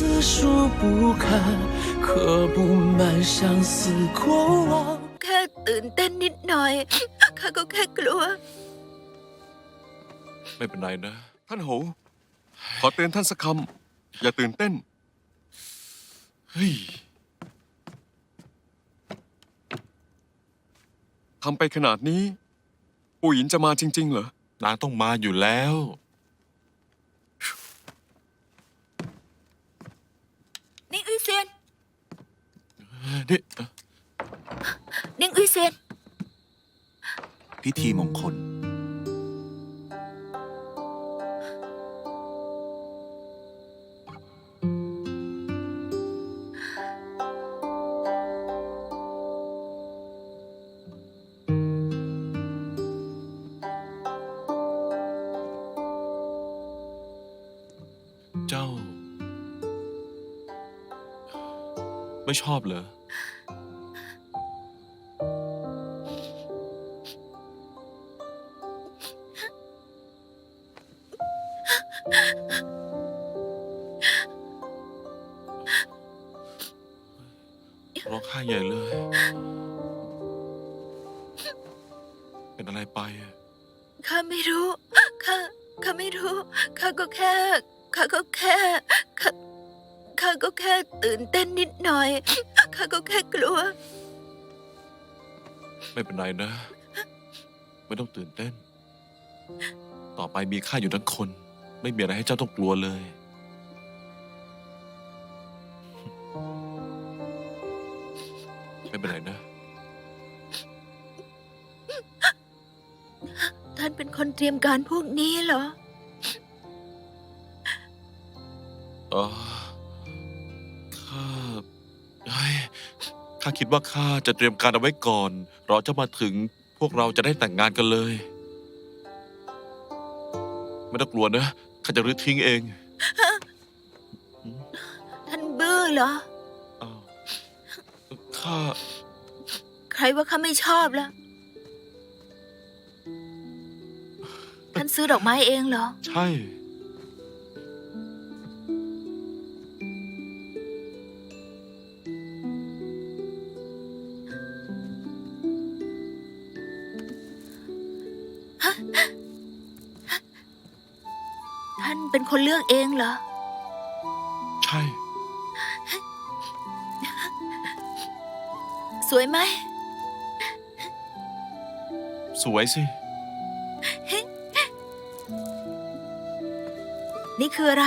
字书不看，刻不满相思过往。 แค่ตื่นเต้นนิดหน่อย ข้าก็แค่กลัว ไม่เป็นไรนะ ท่านโห ขอเตือนท่านสักคำ อย่าตื่นเต้น เฮ้ยทำไปขนาดนี้ ปู่หยินจะมาจริง ๆ เหรอ นางต้องมาอยู่แล้ว นี่เอ่อนิ่งอุยเซียน พิธีมงคล เจ้า ไม่ชอบเหรอ ร้องไห้ใหญ่เลย เป็นอะไรไปอะข้าไม่รู้ ข้า ข้าไม่รู้ ข้าก็แค่ ข้าก็แค่ ข้า ข้าก็แค่ตื่นเต้นนิดหน่อย ข้าก็แค่กลัว ไม่เป็นไรนะ ไม่ต้องตื่นเต้น ต่อไปมีข้าอยู่ทั้งคน ไม่มีอะไรให้เจ้าต้องกลัวเลย ไม่เป็นไรนะ ท่านเป็นคนเตรียมการพวกนี้เหรอ เออข้าเฮ้ยข้าคิดว่าข้าจะเตรียมการเอาไว้ก่อน รอเจะมาถึงพวกเราจะได้แต่งงานกันเลย ไม่ต้องกลัวนะ ข้าจะรื้อทิ้งเองท่านบื้อเหรอ อ้าวข้าใครว่าข้าไม่ชอบล่ะท่านซื้อดอกไม้เองเหรอ ใช่ คนเลือกเองเหรอ ใช่ สวยไหม สวยสิ นี่คืออะไร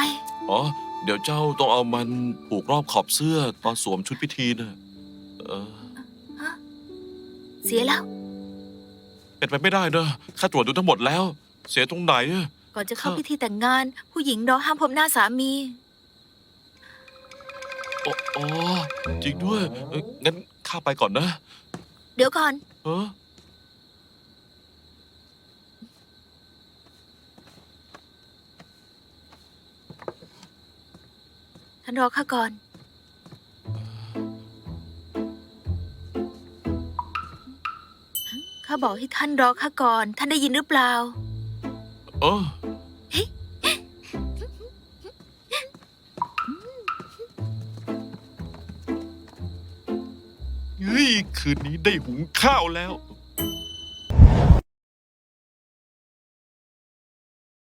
อ๋อ เดี๋ยวเจ้าต้องเอามันผูกรอบขอบเสื้อตอนสวมชุดพิธีน่ะเออ เสียแล้ว เป็นไปไม่ได้นะข้าตรวจดูทั้งหมดแล้ว เสียตรงไหนอะ ก่อนจะเข้าค่ะพิธีแต่งงาน ผู้หญิงเราห้ามพบหน้าสามีอ๋ออ๋อจริงด้วยเอ้ยงั้นข้าไปก่อนนะเดี๋ยวก่อน เออท่านรอข้าก่อน ข้าบอกให้ท่านรอข้าก่อน ท่านได้ยินหรือเปล่า เออ คืนนี้ได้หุงข้าวแล้ว